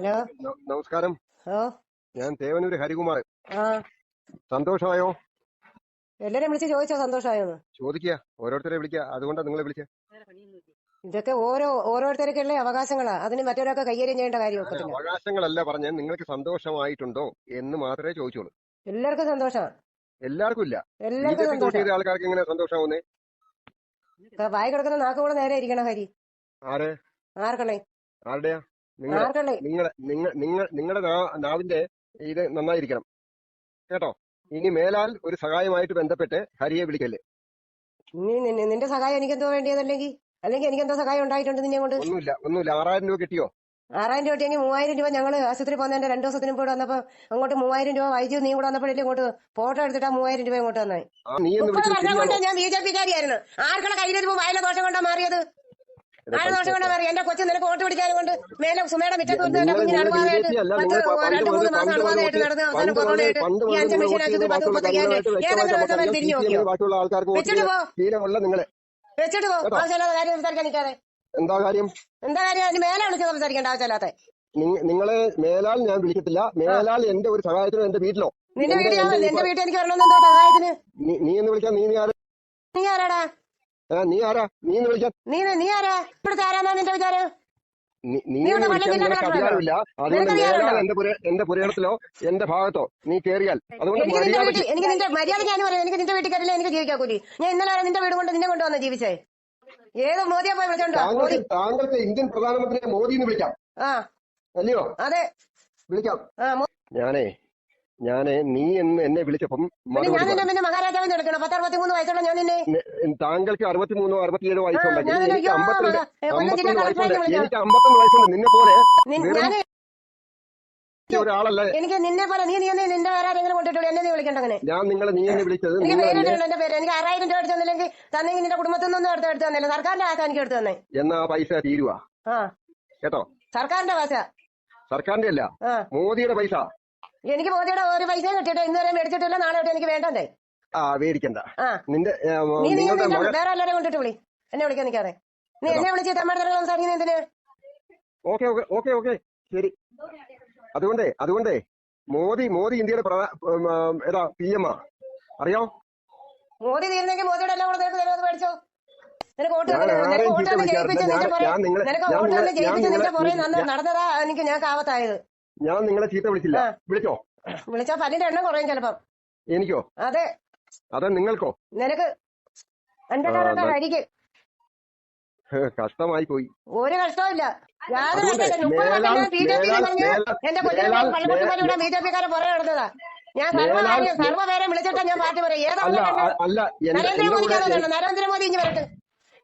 Hello. നമസ്കാരം. ഞാൻ തേവനൂര് ഹരികുമാർ സന്തോഷമായോ? എല്ലാരും വിളിച്ച് ചോദിച്ചോ സന്തോഷമായോന്ന്? ചോദിക്കുക ഓരോരുത്തരെ വിളിക്കുക അതുകൊണ്ടാണ് നിങ്ങളെ വിളിച്ച. ഇതൊക്കെ ഓരോ ഓരോരുത്തർക്കുള്ള അവകാശങ്ങളാ. അതിന് മറ്റൊരാൾക്ക് കൈകാര്യം ചെയ്യേണ്ട കാര്യം അല്ല, അവകാശങ്ങളല്ല പറഞ്ഞ. നിങ്ങൾക്ക് സന്തോഷമായിട്ടുണ്ടോ എന്ന് മാത്രമേ ചോദിച്ചോളൂ. എല്ലാവർക്കും സന്തോഷം. എല്ലാവർക്കും ഇല്ല. എല്ലാവർക്കും ആൾക്കാർക്ക് എങ്ങനെ സന്തോഷമാവുന്നേ? വായി കിടക്കുന്ന നാക്കുകൂടെ നേരെ ഇരിക്കണം ഹരി. ആരെ? ആർക്കണേ? ആരുടെയാ? നിങ്ങളെ ആർക്കള്ളേ നിങ്ങളെ നിങ്ങൾ നിങ്ങൾ നിങ്ങളുടെ നാവിന്റെ ഇത് നന്നായിരിക്കണം. കേട്ടോ? ഇനി മേലാൽ ഒരു സഹായമായിട്ട് ബന്ധപ്പെട്ട് ഹരിയെ വിളിക്കല്ലേ. നിന്റെ സഹായം എനിക്ക് എന്തോ വേണ്ടിയതല്ലെങ്കിൽ അല്ലെങ്കിൽ എനിക്ക് എന്തോ സഹായം ഉണ്ടായിട്ടുണ്ട് നിന്നെ കൊണ്ട്. ഒന്നുമില്ല ഒന്നുമില്ല. ആറായിരം രൂപ കിട്ടിയോ? ആറായിരം രൂപ കിട്ടിയെങ്കിൽ മൂവായിരം രൂപ ഞങ്ങൾ ആശുപത്രി പോകുന്നതിന്റെ രണ്ടു ദിവസത്തിന് കൂടെ വന്നപ്പോ അങ്ങോട്ട് മൂവായിരം രൂപ വൈദ്യുതി നീ കൂടെ വന്നപ്പോഴല്ലേ ഇങ്ങോട്ട് ഫോട്ടോ എടുത്തിട്ടാ മൂവായിരം രൂപ ഇങ്ങോട്ട് വന്നേ നീ എന്ന് മുപ്പത് വർഷം കൊണ്ട് ഞാൻ ബി ജെ പിക്കാരിയായിരുന്നു. ആർക്കുള്ള കയ്യിലിരുമ്പോ വായന ദോഷം കൊണ്ടാ മാറിയത്? ആര് ദോഷം കൊണ്ടാ മാറി എന്റെ കൊച്ചു നിനക്ക് വോട്ട് പിടിക്കാൻ കൊണ്ട് മേലെ സുമയുടെ മിറ്റത്ത് വന്ന് എന്റെ നിങ്ങൾ കുഞ്ഞിന് നിങ്ങൾ അണുബാധയായിട്ട് പത്ത് പണ്ട് രണ്ട് മുതൽ മൂന്ന് മാസം പണ്ട് അണുബാധയായിട്ട് നടന്ന് അവസാനം കൊറോണയായിട്ട് ഈ അഞ്ച് പത്ത് മുപ്പത്തയ്യായിരം ഏതെങ്കിലും തിരിഞ്ഞു നോക്കിയോ വെച്ചിട്ട് പോ. വെച്ചിട്ട് പോ. ആവശ്യമില്ലാത്ത കാര്യം സംസാരിക്കാൻ നിൽക്കാതെ എന്താ കാര്യം? എന്താ കാര്യം? അതിന് മേലെ വിളിച്ച് സംസാരിക്കേണ്ട ആവശ്യമില്ലാത്ത. നിങ്ങളെ മേലാൽ ഞാൻ വിളിക്കത്തില്ല. മേലാൽ എന്റെ ഒരു സഹായത്തിനോ എന്റെ വീട്ടിലോ? നിന്റെ വീട്ടിൽ എന്റെ വീട്ടിൽ എനിക്ക് വരണമെന്ന് എന്തോ സഹായത്തിന്? നീ എന്ന് വിളിക്കാൻ നീ നീ ആരാ? നീ ആരാടാ? നീ ആരാ? നീ എന്ന് നീ നീ ആരാ? ഇവിടുത്തെ ആരാന്നാ നിന്റെ വിചാരം? നീ- അധികാരമില്ല അതുകൊണ്ട് നിനക്ക് എന്റെ എന്റെ പുരയിടത്തിലോ എന്റെ ഭാഗത്തോ നീ കേറിയാൽ. അതുകൊണ്ട് എനിക്ക് നിന്റെ മര്യാദ ഞാൻ പറയാം എനിക്ക് നിന്റെ വീട്ടിൽ കയറില്ല എനിക്ക് ജീവിക്കാൻ കൂലി. ഞാൻ ഇന്നലെ നിന്റെ വീട് കൊണ്ട് നിന്നെ കൊണ്ടുവന്ന ജീവിച്ചേ. ഏത് മോദിയെ പോയി വിളിച്ചോണ്ടോ താങ്കൾക്ക് ഇന്ത്യൻ പ്രധാനമന്ത്രിയെ മോദി എന്ന് വിളിക്കാം അല്ലയോ? അതെ. വിളിക്കാം. ഞാനേ ഞാനേ നീ എന്ന് എന്നെ വിളിച്ചപ്പം ഞാൻ നിന്നെ. പിന്നെ മഹാരാജാവിന് എടുക്കണം മൂന്ന് വയസ്സുള്ള ഞാൻ നിന്നെ താങ്കൾക്ക് അറുപത്തിമൂന്നോ അറുപത്തിയേഴോ വയസ്സുണ്ടെങ്കിൽ എനിക്ക് അമ്പത്തിരണ്ട് അമ്പത്തൊന്ന് വയസ്സുണ്ട്. എനിക്ക് അമ്പത്തൊന്ന് വയസ്സുണ്ട്. നിന്നെ പോലെ ഒരാളല്ലേ. എനിക്ക് നിന്നെ പോലെ നീ നീ നിന്റെ വേറെ ആരെങ്കിലും കൊണ്ടിട്ടുള്ളൂ. എന്നെ നീ വിളിക്കണ്ട അങ്ങനെ. ഞാൻ നിങ്ങളെ നീ എന്നെ വിളിച്ചത് എനിക്ക് പേരിട്ടുണ്ട് എന്റെ പേര്. എനിക്ക് ആറായിരം രൂപ എടുത്തു തന്നില്ലെങ്കിൽ തന്നെങ്കിൽ നിന്റെ കുടുംബത്തിൽ നിന്നൊന്നും എടുത്ത് എടുത്തു തന്നില്ല. സർക്കാരിന്റെ ആശ എനിക്ക് എടുത്തു തന്നെ. എന്നാ പൈസ തീരുവാ. കേട്ടോ? സർക്കാരിന്റെ ഭാഷ സർക്കാരിന്റെ അല്ല. മോദിയുടെ പൈസ. എനിക്ക് മോദിയുടെ ഒരു പൈസ കിട്ടിയിട്ട്? ഇന്ന് വരെ മേടിച്ചിട്ടില്ല നാളെ തൊട്ട് എനിക്ക് വേണ്ടേ ആ മേടിക്കണ്ട. നിന്റെ നീ നീ വേറെ എല്ലാരും കൊണ്ടിട്ട് വിളി. എന്നെ വിളിക്കാൻ നിൽക്കാതെ. നീ എന്നെ വിളിച്ച് തമിഴ്നാട്ടിൽ സംസാരിക്കുന്ന എന്തിന്? Okay okay okay okay. ശരി. അതുകൊണ്ടേ അതുകൊണ്ടേ മോദി മോദി ഇന്ത്യയുടെ ഏതാ പി എം ആ? അറിയോ മോദി തീരുന്നെങ്കിൽ മോദിയുടെ എല്ലാം കൂടെ നിനക്ക് തരുമെന്ന് മേടിച്ചോ. നിനക്ക് വോട്ട് നിനക്ക് വോട്ട് ജയിപ്പിച്ച് നിന്റെ പുറകെ നടന്നതാ എനിക്ക് ഞാൻ കാവത്തായത് ഞാൻ നിങ്ങളെ ചീത്ത വിളിച്ചില്ല. വിളിച്ചോ? വിളിച്ചാ പല്ലിന്റെ എണ്ണം കുറയും ചിലപ്പം. എനിക്കോ? അതെ. അതെ നിങ്ങൾക്കോ? നിനക്ക് എന്റെ കഷ്ടമായി പോയി. ഒരു കഷ്ടമില്ല എന്റെ കൊച്ചിനെ മേലാൽ- പള്ളിക്കുട്ടി ഇവിടെ ബി ജെ പിക്കാരെ പുറകെ നടന്നതാ. ഞാൻ സർവ മേലാൽ- കാര്യം സർവപേരെ വിളിച്ചിട്ടാ ഞാൻ പാർട്ടി പറയും. ഏതാ നരേന്ദ്രമോദിക്കാതെ നരേന്ദ്രമോദി വരട്ടെ.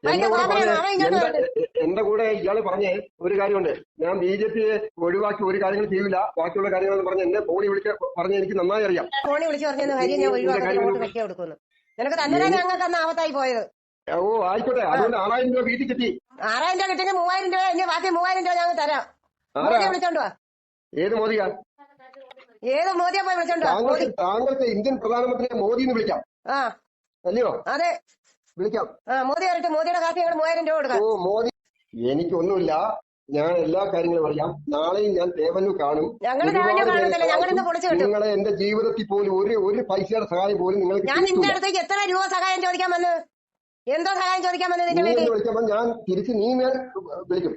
അവൻ ഇങ്ങോട്ട് എന്റെ കൂടെ ഇയാൾ പറഞ്ഞേ ഒരു കാര്യമുണ്ട്. ഞാൻ ബി ജെ പിയെ ഒഴിവാക്കി ഒരു കാര്യങ്ങൾ ചെയ്യില്ല. ബാക്കിയുള്ള കാര്യങ്ങളെന്ന് പറഞ്ഞ് എന്നെ ഫോണിൽ വിളിച്ച് പറഞ്ഞ എനിക്ക് നന്നായി അറിയാം. ഫോണിൽ വിളിച്ച് പറഞ്ഞു ഞാൻ ഒഴിവാക്കി കൊടുക്കുന്നു. നിനക്ക് തന്നെ ഞങ്ങൾക്ക് അന്ന് ആവത്തായി പോയത്. ഓ ആയിക്കോട്ടെ. അതുകൊണ്ട് ആറായിരം രൂപ വീട്ടിൽ കിട്ടി ആറായിരം രൂപ കിട്ടിയെങ്കിൽ മൂവായിരം രൂപ എന്റെ ബാക്കി മൂവായിരം രൂപ ഞങ്ങൾ തരാം. വിളിച്ചോണ്ട് വാ. ഏത് മോദിയാ? ഏത് മോദിയാ പോയി വിളിച്ചോണ്ട് താങ്കൾക്ക് താങ്കൾക്ക് ഇന്ത്യൻ പ്രധാനമന്ത്രിയെ മോദി എന്ന് വിളിക്കാം. ആ. അല്ലയോ? അതെ. വിളിക്കാം. ആ മോദി വരട്ടെ മോദിയുടെ കാര്യം ഞങ്ങൾ മൂവായിരം രൂപ കൊടുക്കാം. ഓ മോദി എനിക്കൊന്നുമില്ല. ഞാൻ എല്ലാ കാര്യങ്ങളും അറിയാം. നാളെയും ഞാൻ ദേവനു കാണും. നിങ്ങളെ എന്റെ ജീവിതത്തിൽ പോലും ഒരു ഒരു പൈസയുടെ സഹായം പോലും നിങ്ങൾക്ക് ഞാൻ നിന്റെ അടുത്തേക്ക് എത്ര രൂപ സഹായം ചോദിക്കാൻ വന്ന്? എന്തോ സഹായം ചോദിക്കാൻ വന്നത് നിന്റെ വിളിക്കുമ്പോൾ ഞാൻ തിരിച്ച് നീ ഞാൻ വിളിക്കും.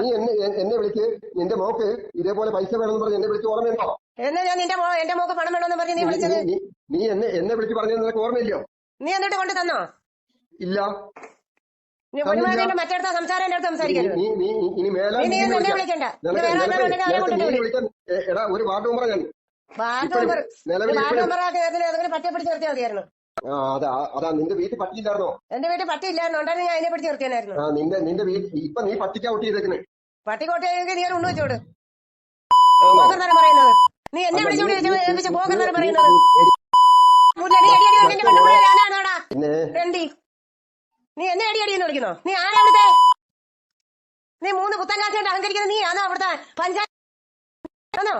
നീ എന്നെ എന്നെ വിളിക്ക്. എന്റെ മോക്ക് ഇതേപോലെ പൈസ വേണമെന്ന് പറഞ്ഞ് എന്നെ വിളിച്ച് ഓർമ്മയുണ്ടോ? എന്നാ ഞാൻ നിന്റെ എന്റെ മോക്ക് പണം വേണമെന്ന് പറഞ്ഞ് നീ വിളിച്ചത്? നീ- എന്നെ എന്നെ വിളിച്ച് പറഞ്ഞത് നിനക്ക് ഓർമ്മയില്ലയോ? നീ എന്നിട്ട് കൊണ്ട് തന്നോ ഇല്ല. മറ്റടുത്ത സംസാരം എന്റെ അടുത്ത് സംസാരിക്കരുത്. നീ എന്നെ വിളിക്കണ്ട. എടാ ഒരു വാർഡ് മെമ്പർ ഞാൻ വാർഡ് മെമ്പർ വാർഡ് മെമ്പറാക്കി ഏതെങ്കിലും പട്ടിയെ പിടിച്ച് നിർത്തിയാൽ മതിയായിരുന്നു. അതാ നിന്റെ വീട്ടിൽ പട്ടിയില്ലായിരുന്നോ എന്റെ വീട്ടിൽ പട്ടി ഇല്ലായിരുന്നു ഉണ്ടായിരുന്നു ഞാൻ അതിനെ പിടിച്ച് നിർത്തിയായിരുന്നു നിന്റെ നിന്റെ വീട്ടിൽ ഇപ്പൊ നീ പട്ടിക്കാ ഔട്ട് പട്ടി പട്ടിക്കോട്ടയെങ്കിൽ നീ ഉണ്ണു വെച്ചോട്. ആണോ? പോക്കെന്നാണ് പറയുന്നത്. നീ എന്നെ അല്ല, വിളിച്ചു നീ- വിളിച്ച് നീ- ഏൽപ്പിച്ച് നീ- പോക്കെന്നാണ് നീ- പറയുന്നത്. നീ- മുല്ല, നീ അടി അടി നിന്റെ പെണ്ണുപിള്ളയെ ഞാനാണോടാ? രണ്ടി നീ എന്നെ അടി അടി എന്ന് വിളിക്കുന്നോ. നീ ആരാ അവിടുത്തെ നീ മൂന്ന് പുത്തൻ കാശായിട്ട് അഹങ്കരിക്കുന്നത് നീ ആണോ അവിടുത്തെ പഞ്ചായത്ത്? ആണോ?